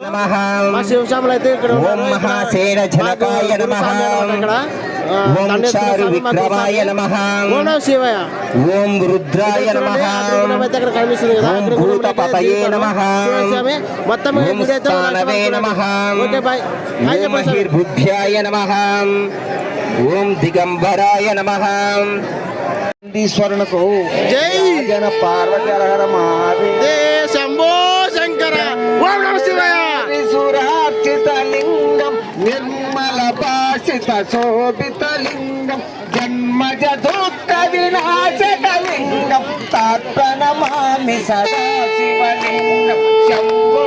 నమః మా శివశ్యాములు అయితే ఇక్కడ ఓం చారు విక్రమాయ. నమః. ఓం ఓం రుద్రాయ నమః కనిపిస్తుంది కదా భూత పతయే. నమః. మొత్తం స్థానవే. నమః ఓకే బాయ్ నమః ఓం దిగంబరాయ నమః జై. జన పార్వతి హర మహాదేవ భాషిత జన్మజ దుఃఖ వినాశకలింగం తాత్ప్రణమామి సదా శివలింగం శంభో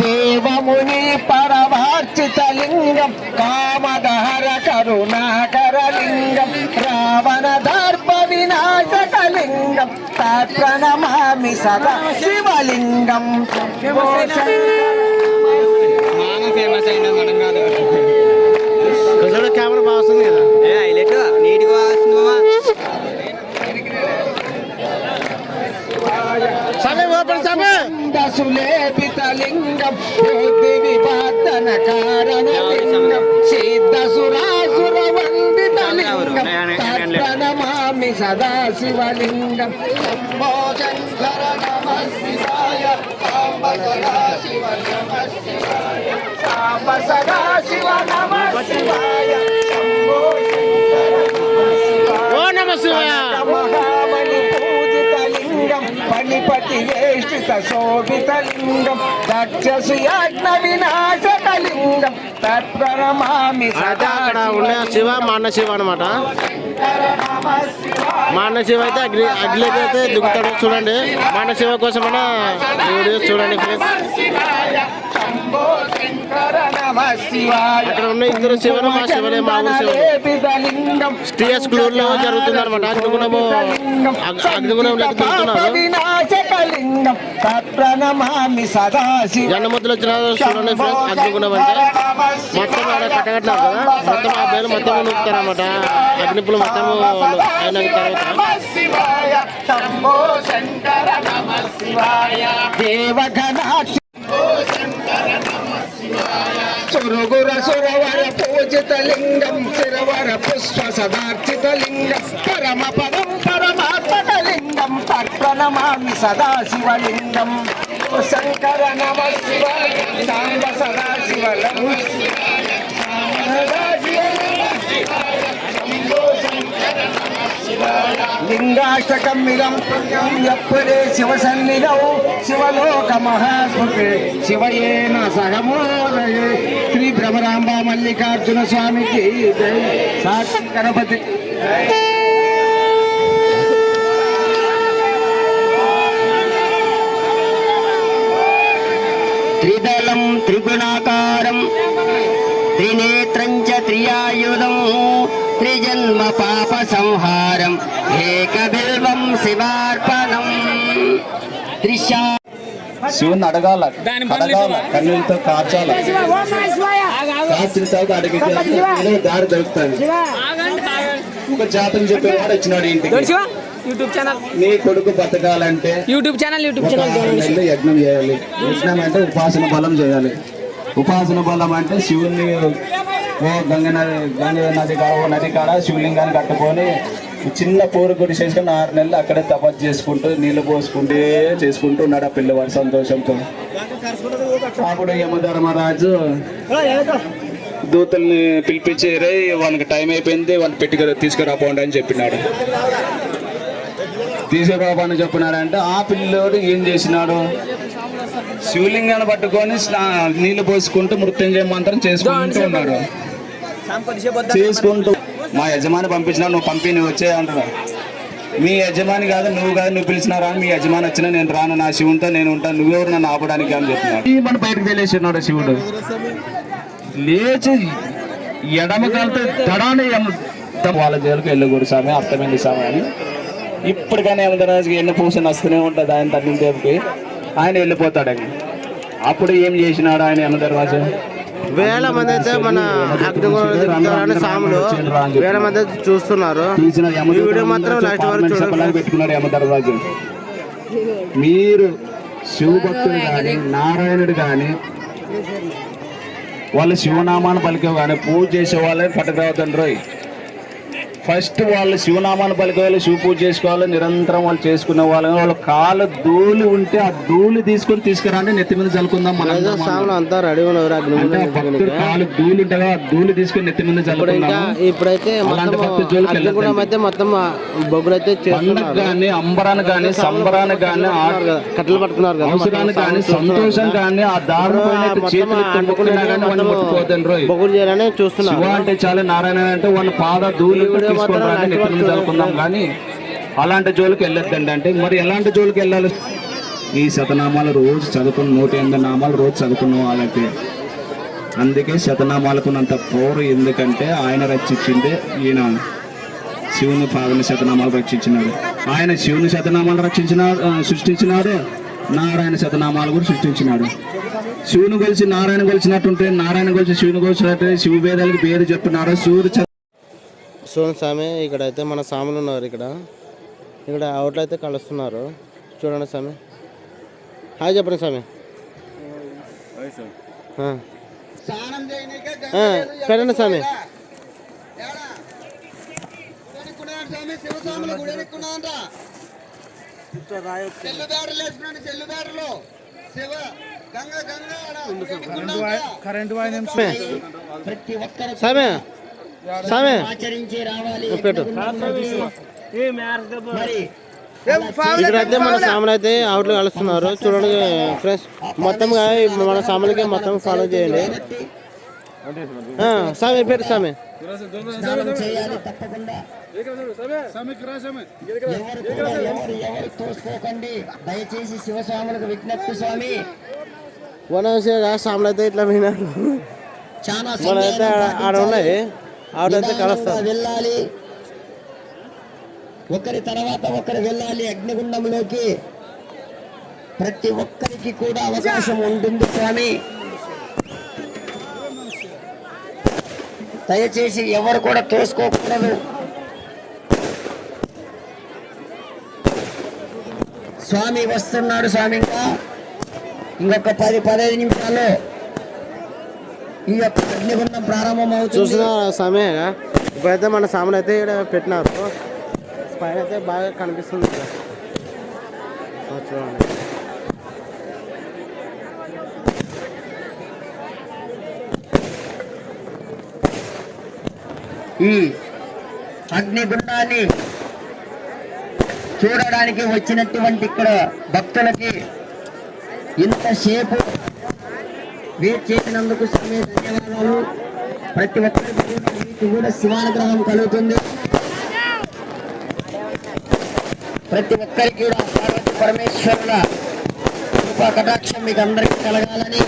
దేవముని పరమార్చిత లింగం కామదహర కరుణాకర లింగం రావణ దర్భ వినాశక లింగం తత్ప్రణమామి సదా శివలింగం కెమెరా బాగా వస్తుంది కదా. ఏ హైలైట్. నీట్గా స్వామి ఓపెన్ విపాతన తత్ప్రణమామి సదా శివలింగం శంభో శంకర నమ శివాయ సాంబ నమ శివాయ. నమ శివాయ నమ శివాయ మహామణి పూజిత లింగం పణిపతి వేష్టిత శోభిత లింగం దక్షసు యాజ్ఞ వినాశక లింగం తత్ప్రణమామి అయితే సదా అక్కడ ఉండే శివ మా అన్న శివ అనమాట మా అయితే అగ్ని అగ్నిలోకి అయితే దిగుతాడు చూడండి. మా కోసం శివ వీడియోస్ చూడండి ఫ్రెండ్స్ అక్కడ ఉన్న ఇద్దరు శివను మా శివనే మా లింగం టిఎస్ క్లూర్లో జరుగుతుంది అనమాట అగ్నిగుణము అగ్- అగ్నిగుణంలోకి శివ జన్మతులు వచ్చిన చూడండి ఫ్రెండ్స్ అగ్నిగుణం అంటే మొత్తం ఆడ కట్టగట్టినారు కదా? మొత్తం ఆ పేరు మొత్తం నూపుతారు అనమాట అగ్నిపులు మొత్తం అయిన తర్వాత. శివాయ. చురుగుర సురవర పూజిత లింగం శిరవర పుష్ప సదార్చిత లింగం పరమ పదం పరమాత్మక లింగం తర్పణమామి సదాశివలింగం శంకర నమ శివ సాంబ సదా శివ నమ శివాయ సదా శివ నమ శివాయ శంభో శంకర నమ శివాయ లింగాష్టకమిదం ఎప్పుడే శివ సన్నిధౌ శివలోక మహాస్మృతి. శివయేన సహమోదయ. శ్రీ భ్రమరాంబ మల్లికార్జున స్వామికి జై. సాక్షి గణపతి. త్రిదళం త్రిగుణాకారం. త్రినేత్రం త్రిజన్మ పాప సంహారం ఏకబిల్వం శివార్పణం శివుని అడగాల అడగాల కన్నులతో కాచాల కాచిన తర్వాత అడిగితే దారి దొరుకుతుంది. ఒక జాతకం చెప్పేవాడు వచ్చినాడు ఇంటికి. YouTube channel. నీ కొడుకు బతకాలంటే యూట్యూబ్ ఛానల్ యూట్యూబ్ ఛానల్ యజ్ఞం చేయాలి. యజ్ఞం అంటే ఉపాసన బలం చేయాలి. ఉపాసన బలం అంటే శివుణ్ణి ఓ గంగ నది గంగ నది కాడ ఓ నది కాడ శివలింగాన్ని కట్టుకొని చిన్న పూరు గుడి చేసుకొని ఆరు నెలలు అక్కడే తపస్సు చేసుకుంటూ నీళ్ళు పోసుకుంటూ చేసుకుంటూ ఉన్నాడు ఆ పిల్లవాడు సంతోషంతో. అప్పుడు యమధర్మరాజు దూతల్ని పిలిపించి రే వాళ్ళకి టైం అయిపోయింది వాళ్ళు పెట్టుకు తీసుకురాపోండి అని చెప్పినాడు. తీసుకురాబని చెప్పినాడంటే ఆ పిల్లోడు ఏం చేసినాడు? శివలింగాన్ని పట్టుకొని స్నా- నీళ్ళు పోసుకుంటూ మృత్యుంజయ మంత్రం చేసుకుంటూ ఉన్నాడు. చేసుకుంటూ మా యజమాని పంపించినా నువ్వు పంపి నువ్వు వచ్చే అంటున్నాడు మీ యజమాని కాదు నువ్వు కాదు నువ్వు పిలిచినారా? మీ యజమాని వచ్చినా నేను రాను నా శివునితో నేను ఉంటాను నువ్వెవరు నన్ను ఆపడానికి అని చెప్పినాడు. మన బయటకు తెలిసినాడు శివుడు. లేచి ఎడమ కాలితో తడాని వాళ్ళ జైలుకి వెళ్ళకూడదు స్వామి అర్థమైంది స్వామి అని. ఇప్పటికైనా యమధరాజుకి ఎన్ని పూసని వస్తూనే ఉంటుంది ఆయన తగ్గిన దేవుకి ఆయన వెళ్ళిపోతాడని అప్పుడు ఏం చేసినాడు ఆయన యమధర్మరాజు వేల మంది అయితే మన దిగుతారని సాములు వేల మంది అయితే చూస్తున్నారు. ఈ వీడియో మాత్రం లాస్ట్ వరకు చూడండి మీరు శివభక్తుడు కానీ నారాయణుడు కానీ వాళ్ళు శివనామాన్ని పలికే కానీ పూజ చేసే వాళ్ళని పట్టుకురావద్దండి రోయ్ ఫస్ట్ వాళ్ళు శివనామాన్ని పలికే వాళ్ళు శివ పూజ చేసుకోవాలి నిరంతరం వాళ్ళు చేసుకునే వాళ్ళని వాళ్ళ కాలు ధూళి ఉంటే ఆ ధూళి తీసుకొని తీసుకురండి నెత్తి మీద చల్లుకుందాం మనం అంతా రెడీ ఉన్నారు కాలు ధూళి ఉంటగా ఆ ధూళి తీసుకొని నెత్తి మీద చల్లుకుందాం ఇప్పుడైతే మొత్తం పండుగ కానీ అంబరాన్ని కానీ సంబరాన్ని కానీ కట్టెలు పట్టుకున్నారు కదా అవసరాన్ని కానీ సంతోషం కానీ ఆ దారుణ చేతులు కానీ బొగ్గులు చేయాలని చూస్తున్నారు. శివ అంటే చాలా నారాయణ అంటే వాళ్ళ పాద ధూళి తీసుకొని రాని చదువుకుందాం కానీ అలాంటి జోలికి వెళ్ళొద్దండి అంటే మరి ఎలాంటి జోలికి వెళ్ళాలి? ఈ శతనామాలు రోజు చదువుకున్న నూట ఎనిమిది నామాలు రోజు చదువుకున్న వాళ్ళకి. అందుకే శతనామాలకున్నంత పౌరు ఎందుకంటే ఆయన రక్షించిందే ఈయన శివుని పాదన శతనామాలు రక్షించినాడు. ఆయన శివుని శతనామాలు రక్షించిన సృష్టించినాడు. నారాయణ శతనామాలు కూడా సృష్టించినాడు. శివుని కొలిసి నారాయణ కొలిచినట్టుంటే నారాయణ కొలిసి శివుని కొలిచినట్టే శివ వేదాలకు పేరు చెప్తున్నారు సూర్య చూడండి స్వామి ఇక్కడ అయితే మన సాములు ఉన్నారు ఇక్కడ. ఇక్కడ అవుట్లు అయితే కలుస్తున్నారు. చూడండి స్వామి. హాయ్ చెప్పండి స్వామి. పెట్టండి స్వామి. స్వామి. స్వామి. పెట్టు ఇక్కడైతే మన సాములు అయితే అవుట్లు కలుస్తున్నారు. చూడండి ఫ్రెండ్స్ మొత్తంగా మన సాములకి మొత్తం ఫాలో చేయండి. ఆ, స్వామి పెట్టు తోసుకోకండి. దయచేసి శివస్వాములకు విజ్ఞప్తి స్వామి. వనవసగా సాములు అయితే ఇట్లా పోయినారు చాలా మనైతే ఆడ ఉన్నాయి. ఆవిడైతే కలుస్తారు వెళ్ళాలి. ఒకరి తర్వాత ఒకరు వెళ్ళాలి అగ్నిగుండంలోకి. ప్రతి ఒక్కరికి కూడా అవకాశం ఉంటుంది స్వామి. దయచేసి ఎవరు కూడా తోసుకోకూడదు. స్వామి వస్తున్నాడు స్వామి ఇంకా. ఇంకొక పది పదహైదు నిమిషాలు ఈ యొక్క అగ్నిగుండం ప్రారంభం అవుతుంది చూసిన సమయంగా ఇప్పుడైతే మన సాములు అయితే ఇక్కడ పెట్టినారు. పైన అయితే బాగా కనిపిస్తుంది చూడండి. ఈ అగ్నిగుండాన్ని చూడడానికి వచ్చినటువంటి ఇక్కడ భక్తులకి ఇంతసేపు మీరు చేసినందుకు స్వామి ధన్యవాదాలు. ప్రతి ఒక్కరికి మీకు కూడా శివానుగ్రహం కలుగుతుంది. ప్రతి ఒక్కరికి కూడా పార్వతి పరమేశ్వరుల కృపా కటాక్షం మీకు అందరికీ కలగాలని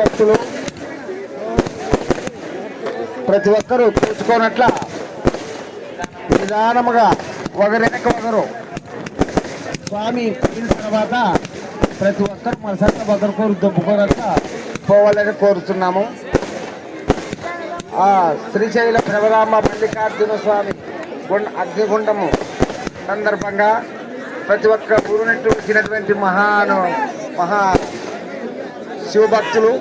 భక్తులు. ప్రతి ఒక్కరూ చూసుకోనట్ల నిదానముగా ఒకరినక ఒకరు స్వామి తర్వాత ప్రతి ఒక్కరు మన సంత భద్రకూరు దుబ్బుకోనట్ల దొబ్బుకోనట్ల పోవాలని కోరుతున్నాము. ఆ శ్రీశైల ప్రభరామ మల్లికార్జున స్వామి గుండ అగ్నిగుండము సందర్భంగా ప్రతి ఒక్క ఊరు వచ్చినటువంటి మహాను మహా శివభక్తులు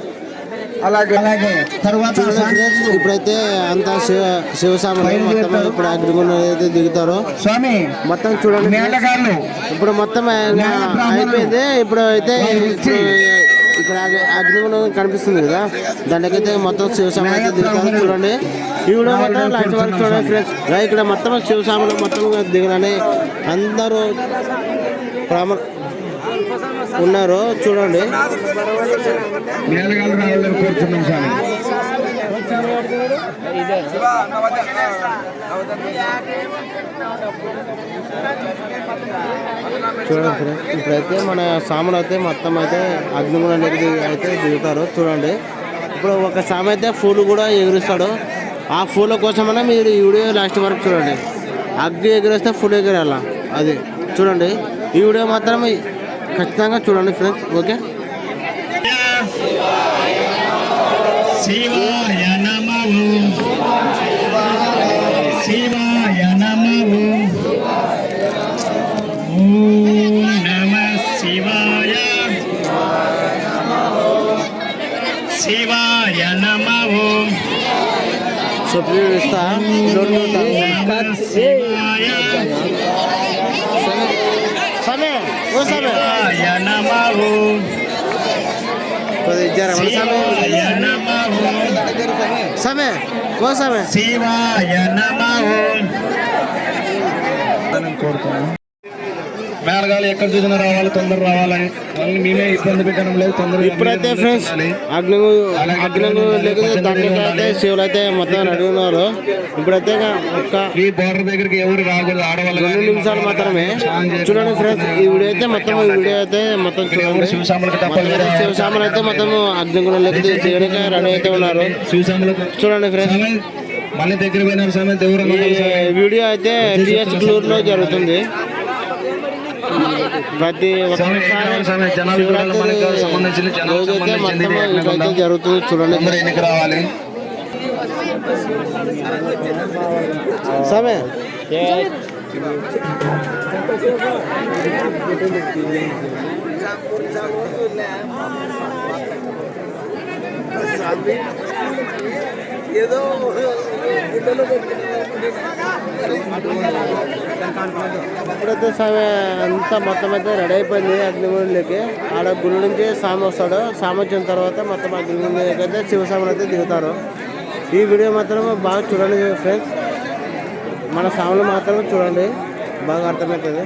అలాగే అలాగే తర్వాత ఇప్పుడైతే అంతా శివ శివసాములు మొత్తం ఇప్పుడు అగ్నిగుండం అయితే దిగుతారు స్వామి మొత్తం చూడండి ఇప్పుడు మొత్తం అయిపోయింది. ఇప్పుడు అయితే ఇప్పుడు ఇక్కడ అగ్ని- అగ్నిగుండం కనిపిస్తుంది కదా. దానికైతే మొత్తం శివసాములు అయితే దిగుతారు. చూడండి. ఈ వీడియో మాత్రం లాస్ట్ వరకు చూడండి ఫ్రెండ్స్. ఇక్కడ మొత్తం శివసాములు మొత్తం దిగలని అందరూ ప్రామ ఉన్నారు చూడండి. చూడండి ఇప్పుడైతే మన సాములు అయితే మొత్తం అయితే అగ్నిగుణాలకి అయితే దిగుతారు. చూడండి. ఇప్పుడు ఒక సామె అయితే ఫూల్ కూడా ఎగురుస్తాడు. ఆ ఫూల కోసమైనా మీరు ఈ వీడియో లాస్ట్ వరకు చూడండి. అగ్ని ఎగిరేస్తే ఫుల్ ఎగిరేయాల? అది చూడండి. ఈ వీడియో మాత్రం ఖచ్చితంగా చూడండి ఫ్రెండ్స్ ఓకే? శివాయ నమః. శివాయ నమః. ఓం నమః శివాయ. శివాయ నమః. సో ప్రియుడు ఇస్తా రెండు ఉంటా. శివాయ సమే ఓ సమే శివాయ నమః కొద్దిగా ఇచ్చారా మన సమే శివాయ నమః సమే ఓ సమే శివాయ నమః మేనగాలు ఎక్కడ చూసినా రావాలి తొందర రావాలని. వాళ్ళని మేమే ఇబ్బంది పెట్టడం లేదు తొందరగా ఇప్పుడైతే ఫ్రెండ్స్ అగ్ని అగ్ని అయితే శివులు అయితే మొత్తం రెడీ ఉన్నారు. ఇప్పుడైతే ఒక్క ఈ బోర్డర్ దగ్గరికి ఎవరు రాకూడదు ఆడవాళ్ళు రెండు నిమిషాలు మాత్రమే. చూడండి ఫ్రెండ్స్ ఈ వీడియో అయితే మొత్తం ఈ వీడియో అయితే మొత్తం చూడండి. శివశామలు అయితే మొత్తం అగ్ని కూడా లేకపోతే చేయడానికి రెడీ అయితే ఉన్నారు. చూడండి ఫ్రెండ్స్. మళ్ళీ దగ్గర పోయినారు సమయం వీడియో అయితే టిఎస్ జరుగుతుంది ప్రతి ఒక్కసారి జనాలు చూడాలి మనకు శివరాత్రి సంబంధించింది జనాలకు రోజైతే సంబంధించింది మొత్తం ఇదైతే జరుగుతుంది చూడండి. అందరూ ఎన్నిక రావాలి. సమే ఇప్పుడైతే స్వామి అంతా మొత్తం అయితే రెడీ అయిపోయింది అగ్నిగుండికి ఆడ గుడి నుంచి స్వామి వస్తాడు. స్వామి వచ్చిన తర్వాత మొత్తం అగ్నిగుండికి అయితే శివస్వాములు అయితే దిగుతారు. ఈ వీడియో మాత్రం బాగా చూడండి ఫ్రెండ్స్ మన సాములు మాత్రం చూడండి. బాగా అర్థమవుతుంది.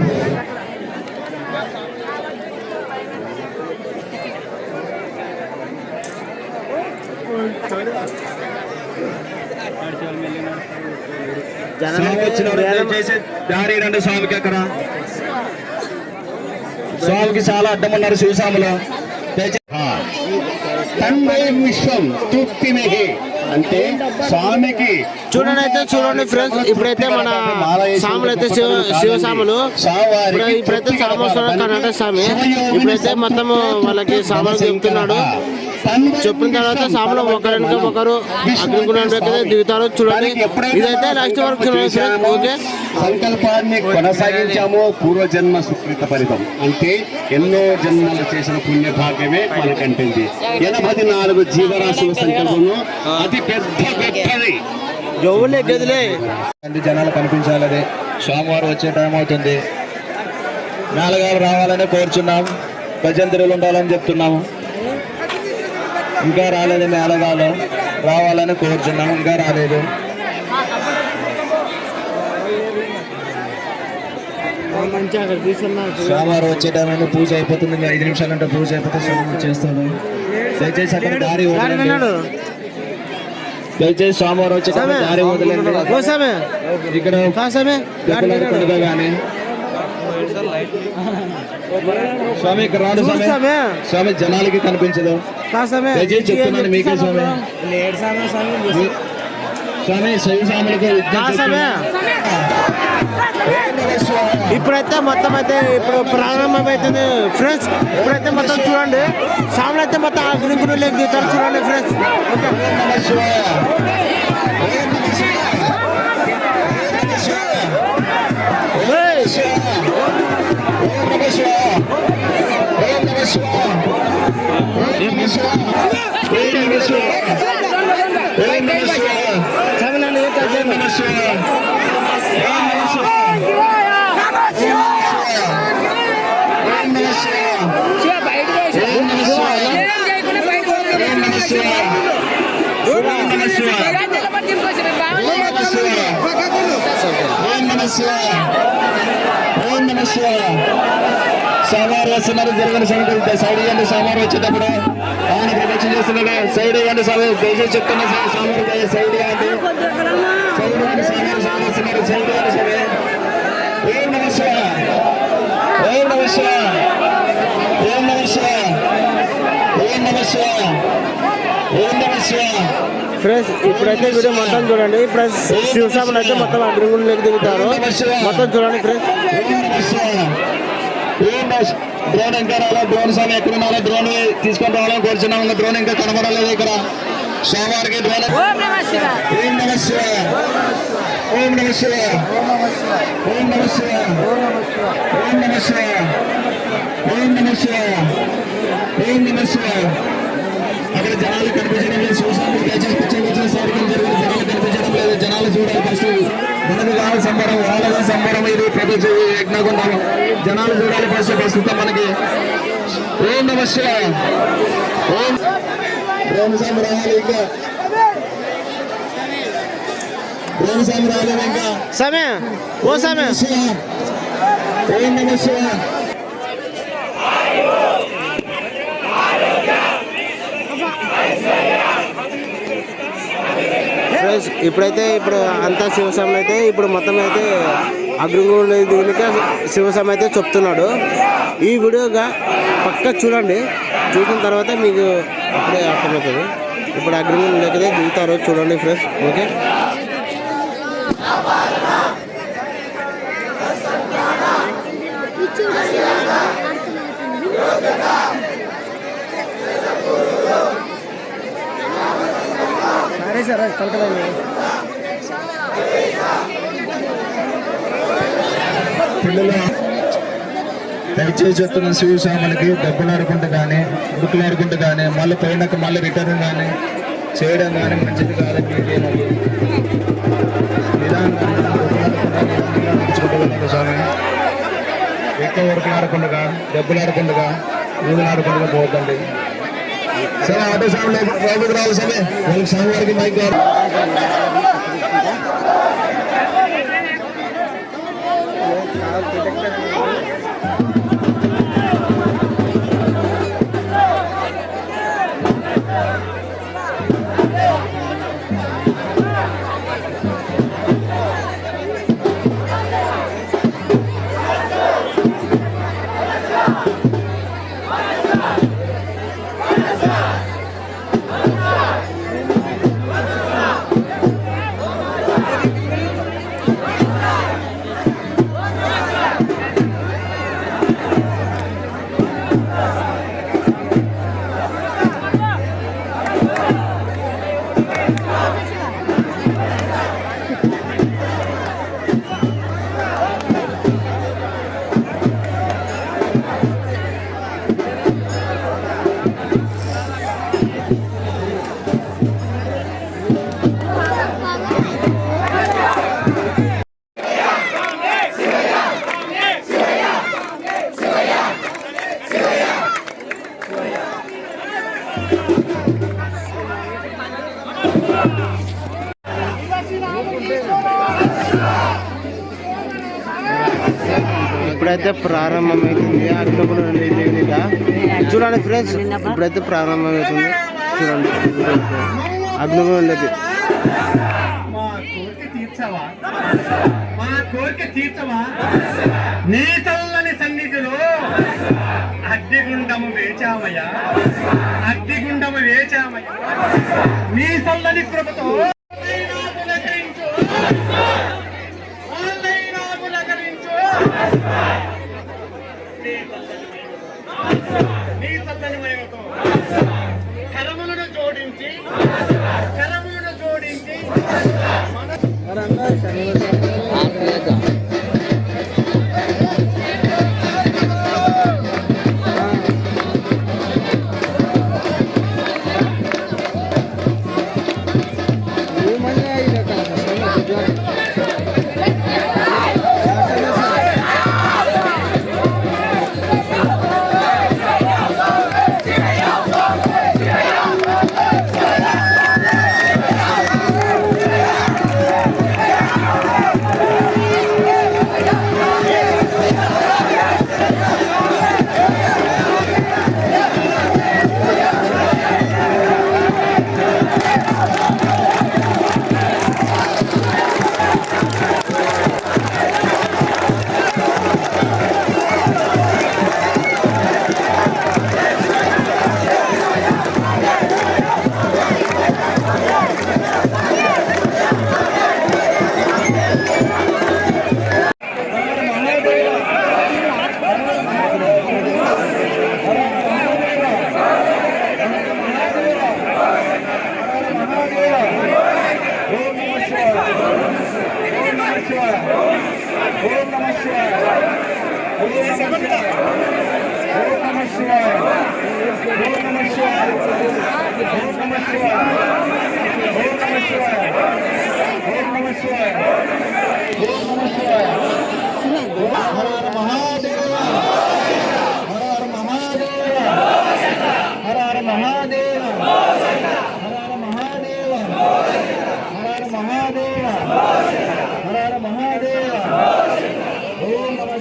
Thank you. దారి రండి స్వామికి అక్కడ. స్వామికి చాలా అడ్డం ఉన్నారు శివస్వాములు దయచేసి తన్మయ విశ్వం తృప్తిమహి అంటే స్వామికి చూడండి అయితే చూడండి ఫ్రెండ్స్ ఇప్పుడైతే మన సాములు అయితే శివ శివసాములు ఇప్పుడు ఇప్పుడైతే సాము వస్తున్నాడు కర్ణాటక స్వామి. ఇప్పుడైతే మొత్తం వాళ్ళకి సామాన్లు చెప్తున్నాడు. చెప్పిన తర్వాత సాములు ఒకరికి ఒకరు అగ్నిగుణానికి దిగుతారు. చూడండి. ఇదైతే లాస్ట్ వరకు చూడండి. ఓకే. సంకల్పాన్ని కొనసాగించాము. పూర్వజన్మ సుకృత ఫలితం. అంటే ఎన్నో జన్మలు చేసిన పుణ్య భాగ్యమే మనకంటుంది. ఎనభై నాలుగు జీవరాశుల సంకల్పము. అతి పెద్ద గొప్పది జవులే గదిలే. జనాలు కనిపించాలి అదే సోమవారం వచ్చే టైం అవుతుంది. మేళగాలు రావాలని కోరుచున్నాం. భజంత్రులు ఉండాలని చెప్తున్నాము. ఇంకా రాలేదు మేళగాలు. రావాలని కోరుచున్నాం ఇంకా రాలేదు. సోమవారం వచ్చే టైం పూజ అయిపోతుంది ఇంకా ఐదు నిమిషాలు అంటే పూజ అయిపోతే సోమవారం చేస్తాను దయచేసి అక్కడ దారి వదలండి. దయచేసి సోమవారం వచ్చే టైం దారి వదలండి. సామే ఇక్కడ పండుగ కానీ స్వామి ఇక్కడ రాడు స్వామి. స్వామి. జనాలకి కనిపించదు. చెప్తున్నాను మీకే స్వామి. స్వామి శైవ ఇప్పుడైతే మొత్తం అయితే ఇప్పుడు ప్రారంభం అవుతుంది ఫ్రెండ్స్ ఇప్పుడైతే మొత్తం చూడండి. సాములు అయితే మొత్తం ఆ గురి గురి లేక దిగుతారు చూడండి ఫ్రెండ్స్. ఓకే. తమిళనాడు ఏ కాదు. శివాయ ఓం నమ శివాయ సోమవారం వస్తున్నారు జరగని సంగతి సైడ్ ఇవ్వండి సోమవారం వచ్చేటప్పుడు ఆయన ప్రదక్షిణ చేస్తున్నాడు సైడ్ ఇవ్వండి దయచేసి చెప్తున్నా సార్ సోమవారం సైడ్ ఇవ్వండి. సైడ్ ఇవ్వండి సోమవారం సైడ్ వస్తున్నారు సైడ్ ఇవ్వండి. సరే ఓం నమ శివాయ. ఓం నమ శివాయ. ఓం నమ శివాయ. ఓం నమ శివాయ. ఓం నమ శివాయ. ఫ్రెండ్స్ ఇప్పుడైతే వీడియో మొత్తం చూడండి. ఫ్రెండ్స్ శివసామన్ అయితే మొత్తం అగ్నిగుండంలోకి దిగుతారు. మొత్తం చూడండి ఫ్రెండ్స్. డ్రోన్ ఇంకా రాలే డ్రోన్ స్వామి ఎక్కడ ఉన్నారో డ్రోన్ తీసుకొని రావాలని కోరుచున్నాం. ఇంకా డ్రోన్ ఇంకా కనబడలేదు ఇక్కడ. సోమవారికి డ్రోన్ ఓం నమ శివాయ. ఓం నమ శివాయ. ఓం నమ శివాయ. ఓం నమ శివాయ. ఓం నమ శివాయ. ఓం నమ శివాయ. ఓం నమ శివాయ. అక్కడ జనాలు కనిపించడం లేదు. చూసాము దయచేసి పిచ్చర్ వచ్చిన జరిగిన జనాలు కనిపించడం లేదు. జనాలు చూడాలి ఫస్ట్ మనది కావాలి సంబరం వాళ్ళది సంబరం ఇది ప్రపంచ యజ్ఞగుండం. జనాలు చూడాలి ఫస్ట్ ప్రస్తుతం మనకి. ఓం నమ శివాయ. ఓం. ఓం స్వామి రావాలి ఇంకా. ఓం స్వామి రాలేదు ఇంకా. సమయ. ఓ సమయ. ఓం నమ ఫ్రెండ్స్ ఇప్పుడైతే ఇప్పుడు అంతా శివస్వామి అయితే ఇప్పుడు మొత్తం అయితే అగ్నిగుండ దిగునిక శివస్వామి అయితే చెప్తున్నాడు. ఈ వీడియోగా పక్క చూడండి. చూసిన తర్వాత మీకు అప్పుడే అర్థమవుతుంది. ఇప్పుడు అగ్నిగుండంలోకి లేకపోతే దిగుతారు చూడండి ఫ్రెండ్స్. ఓకే? పిల్లలు దయచేసి చెప్తున్న శివస్వాములకి దెబ్బలాడుకుంటూ కానీ ఉడుకులాడుకుంటూ కానీ మళ్ళీ పోయినాక మళ్ళీ రిటర్న్ కానీ చేయడం కానీ మంచిది కాదని మీకేమది నిదానంగా ఉరుకులాడకుండా డబ్బులు నడుచుకుంటూ వెళ్ళాలి స్వామి పోతుంది సరే ఆటో స్వామి లోపలికి రావాలి స్వామి వాళ్ళకి స్వామి వారికి మైక్ ప్రారంభమవుతుంది. అగ్నిగుండ దిగునిక చూడండి ఫ్రెండ్స్ ఇప్పుడైతే ప్రారంభమవుతుంది. చూడండి. అగ్నిగుండలోకి మా మా కోరిక తీర్చవా? నీ చల్లని సన్నిధిలో అగ్నిగుండము వేచామయ్యా. అగ్నిగుండము వేచామయ్యా. నీ సల్లని కృపతో నీ కరములను జోడించి కరములను జోడించి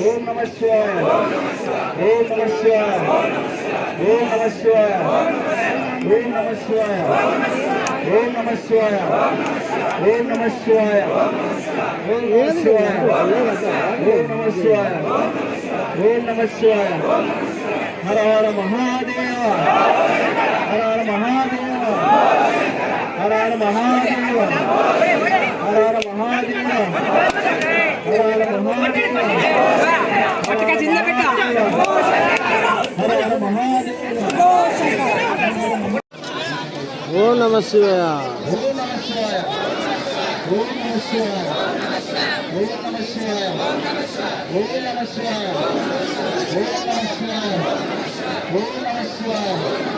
ఓం నమ శివాయ ఓం నమ శివాయ ఓం నమ శివాయ ఓం నమ శివాయ ఓం నమ శివాయ ఓం నమ శివాయ ఓం నమ శివాయ ఓం నమ మహాదేవ! హర హర హర మహాదేవ హర హర మహాదేవ! నారాయణ మహాదేవ నారాయణ మహాదేవ నారాయణ మహాదేవ ఓ నమ శివాయ ఓ నమ శివాయ ఓ నమ శివాయ ఓ నమ శివాయ ఓ నమ శివాయ. ఓ నమ శివాయ.